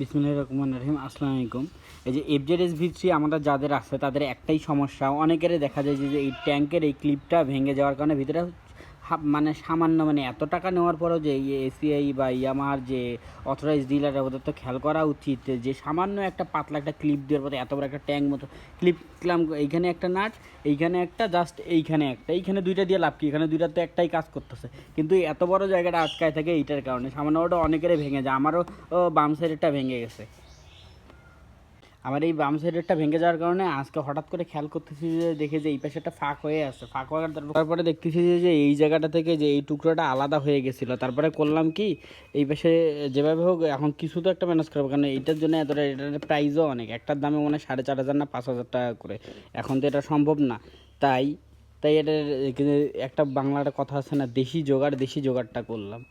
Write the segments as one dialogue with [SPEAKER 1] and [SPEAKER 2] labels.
[SPEAKER 1] বিসমুল্লাহ রহমান রহিম, আসসালামু আলাইকুম। এই যে এফ এফজেড ভি থ্রি আমাদের যাদের আছে, তাদের একটাই সমস্যা। অনেকেরই দেখা যায় যে এই ট্যাঙ্কের এই ক্লিপটা ভেঙে যাওয়ার কারণে ভিতরে মানে সামান্য মানে এত টাকা নেওয়ার পরেও যে এসিআই বা ইয়ামাহার যে অথরাইজ ডিলার ওদের তো খেয়াল করা উচিত যে সামান্য একটা পাতলা একটা ক্লিপ দেওয়ার পরে এত বড় একটা ট্যাঙ্ক মতো ক্লিপ ক্লাম এইখানে একটা নাট এইখানে একটা জাস্ট এইখানে একটা, এইখানে দুইটা দিয়ে লাভ কি? এখানে দুইটা তো একটাই কাজ করতেছে। কিন্তু এত বড় জায়গাটা আটকায় থাকে এইটার কারণে। সামান্য ওটা অনেকেরই ভেঙে যায়। আমারও বাম সাইডেরটা ভেঙে গেছে। আমার এই বাম সাইডেরটা ভেঙে যাওয়ার কারণে আজকে হঠাৎ করে খেয়াল করতেছি যে দেখে যে এই পাশে একটা ফাঁক হয়ে আছে, ফাঁক হওয়ার তারপর- দেখতেছি যে- এই জায়গাটা থেকে যে এই টুকরোটা আলাদা হয়ে গেছিল। তারপরে করলাম কি, এই পাশে যেভাবে হোক, এখন কিছু তো একটা ম্যানেজ করব, কারণ এইটার জন্য এতটা এটার প্রাইসও অনেক। একটার দামে মনে হয় সাড়ে চার হাজার না পাঁচ হাজার টাকা করে। এখন তো এটা সম্ভব না। তাই তাই এটার একটা বাংলাটা কথা আছে না, দেশি জোগাড়, দেশি জোগাড়টা করলাম।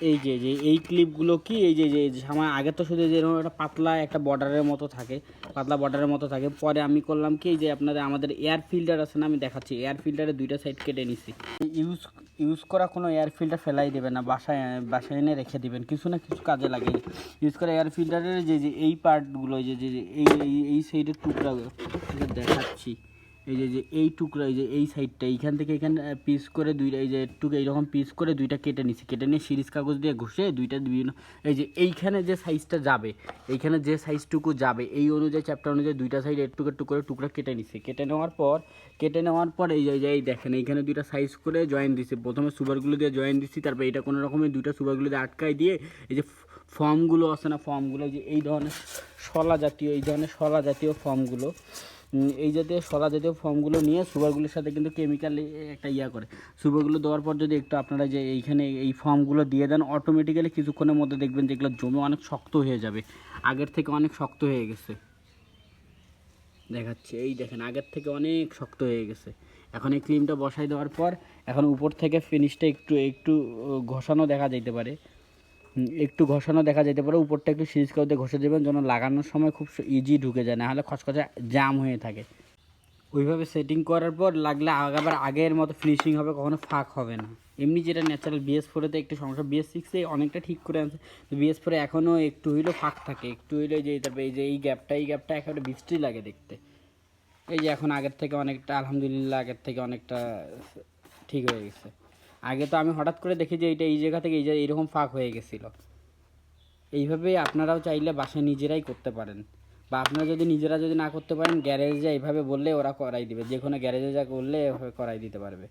[SPEAKER 1] এই যে যে, এই ক্লিপগুলো কি? এই যে যে আমার আগে তো শুধু যেরকম একটা পাতলা একটা বর্ডারের মতো থাকে, পাতলা বর্ডারের মতো থাকে। পরে আমি করলাম কি? যে আপনাদের, আমাদের এয়ার ফিল্টার আছে না, আমি দেখাচ্ছি। এয়ার ফিল্টারে দুইটা সাইড কেটে নিছি। ইউজ ইউজ করা কোনো এয়ার ফিল্টার ফেলাই দেবেন না, বাসায় বাসায় এনে রেখে দেবেন। কিছু না কিছু কাজে লাগে। ইউজ করা এয়ার ফিল্টারের যে যে, এই পার্টগুলো যে যে এই, এই- সাইডের টুকরাগুলো দেখাচ্ছি। এই যে যে এই টুকরা, এই যে এই সাইডটা, এইখান থেকে এখানে পিস করে দুইটা, এই যে একটু এইরকম পিস করে দুইটা কেটে নিছি। কেটে নিয়ে সিরিজ কাগজ দিয়ে ঘষে দুইটা বিভিন্ন, এই যে এইখানে যে সাইজটা যাবে, এইখানে যে সাইজটুকু যাবে, এই অনুযায়ী চ্যাপ্টার অনুযায়ী দুইটা সাইড একটু একটু করে টুকরা কেটে নিছি। কেটে নেওয়ার পর, কেটে নেওয়ার পর এই যে, এই দেখেন, এইখানে দুইটা সাইজ করে জয়েন দিছি। প্রথমে সুবারগুলো দিয়ে জয়েন দিছি, তারপর এটা কোনো রকমের দুইটা সুবারগুলো দিয়ে আটকাই দিয়ে, এই যে ফর্মগুলো আছে না ফর্মগুলো যে এই ধরনের শলা জাতীয়, এই ধরনের শলা জাতীয় ফর্মগুলো এই জাতীয় শলা জাতীয় ফর্মগুলো নিয়ে সুগারগুলোর সাথে কিন্তু কেমিক্যাল একটা ইয়া করে। সুগারগুলো দেওয়ার পর যদি একটু আপনারা যে এইখানে এই ফর্মগুলো দিয়ে দেন অটোমেটিক্যালি কিছুক্ষণের মধ্যে দেখবেন যে এগুলো জমে অনেক শক্ত হয়ে যাবে। আগের থেকে অনেক শক্ত হয়ে গেছে। দেখাচ্ছে, এই দেখেন, আগের থেকে অনেক শক্ত হয়ে গেছে। এখন এই ক্রিমটা বসাই দেওয়ার পর, এখন উপর থেকে ফিনিশটা একটু একটু ঘষানো দেখা যেতে পারে। একটু ঘষানো দেখা যেতে পারে, উপরটা একটু সিরিজ করে দিয়ে ঘষে দেবেন যেন লাগানোর সময় খুব ইজি ঢুকে যায় না হলে খসখসে জাম হয়ে থাকে। ওইভাবে সেটিং করার পর লাগলে আবার আগের মতো ফিনিশিং হবে, কখনো ফাঁক হবে না। এমনি যেটা ন্যাচারাল বিএস ফোরেতে একটু সমস্যা বিএস সিক্সে অনেকটা ঠিক করে আনছে, তো বিএস ফোরে এখনও একটু হইলেও ফাঁক থাকে, একটু হইলেও যে তারপরে এই যে এই গ্যাপটা এই গ্যাপটা একেবারে বৃষ্টি লাগে দেখতে। এই যে এখন আগের থেকে অনেকটা, আলহামদুলিল্লাহ আগের থেকে অনেকটা ঠিক হয়ে গেছে। আগে তো আমি হঠাৎ করে দেখি যে এইটা এই জায়গা থেকে এই যে এরকম ফাঁক হয়ে গেছিল। এইভাবে আপনারাও চাইলে বাসায় নিজেরাই করতে পারেন। বা আপনারা যদি নিজেরা যদি না করতে পারেন, গ্যারেজে এইভাবে বললে ওরা করাই দিবে। যে কোনো গ্যারেজে যা করলে এভাবে করাই দিতে পারবে।